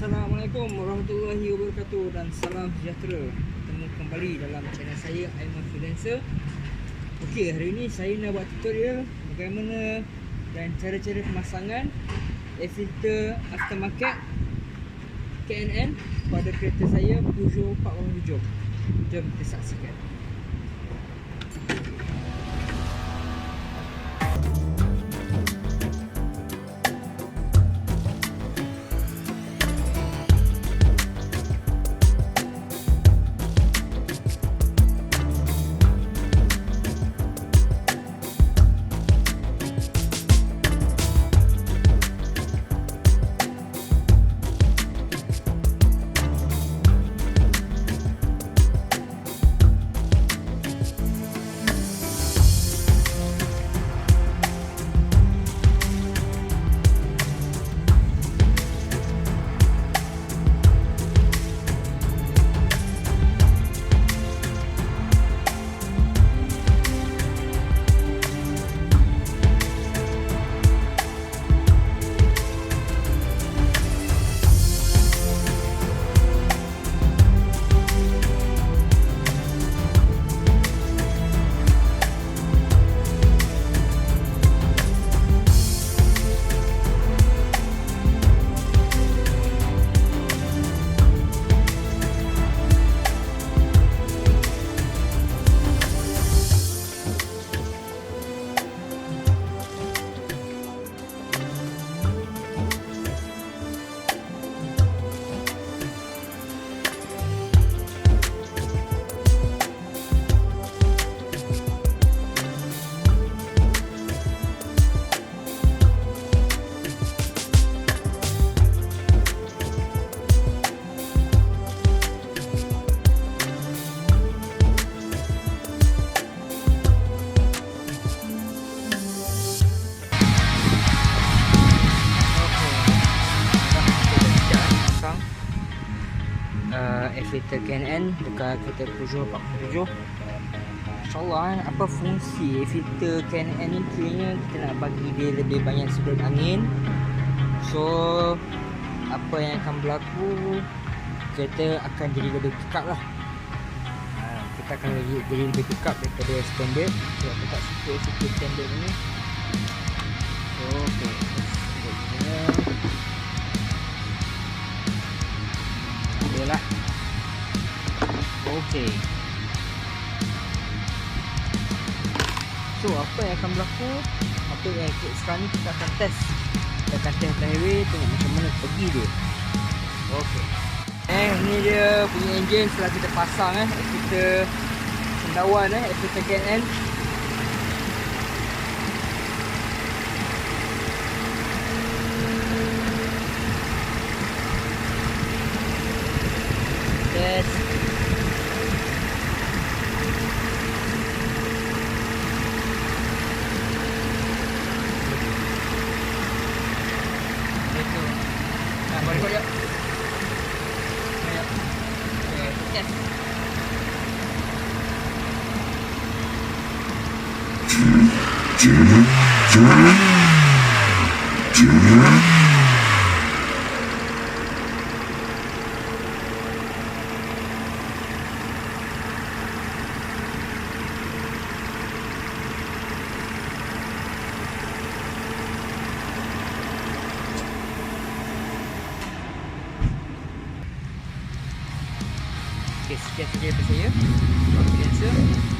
Assalamualaikum warahmatullahi wabarakatuh dan salam sejahtera. Bertemu kembali dalam channel saya Aiman Freelancer. Okey, hari ini saya nak buat tutorial bagaimana dan cara-cara pemasangan air filter aftermarket KNN pada kereta saya Peugeot 407. Jom kita saksikan. Filter KNN dekat kereta Peugeot 407 InsyaAllah eh, apa fungsi filter KNN ni? Kiranya kita nak bagi dia lebih banyak sudut angin. So apa yang akan berlaku kereta akan jadi lebih kekap lah. Ha, kita akan jadi, jadi lebih kekap daripada standard. Sebab kita tak suka filter standard ni. So Seterusnya Boleh lah Okay So apa yang akan berlaku? Apa yang sekarang ni kita akan test. Kita akan test highway Tengok macam mana pergi dia. Okay Eh ni dia punya engine setelah kita pasang eh. Kita cendawan eh. Kita KNN Test Okey, test. Okey, sekian saja daripada saya. Influencer.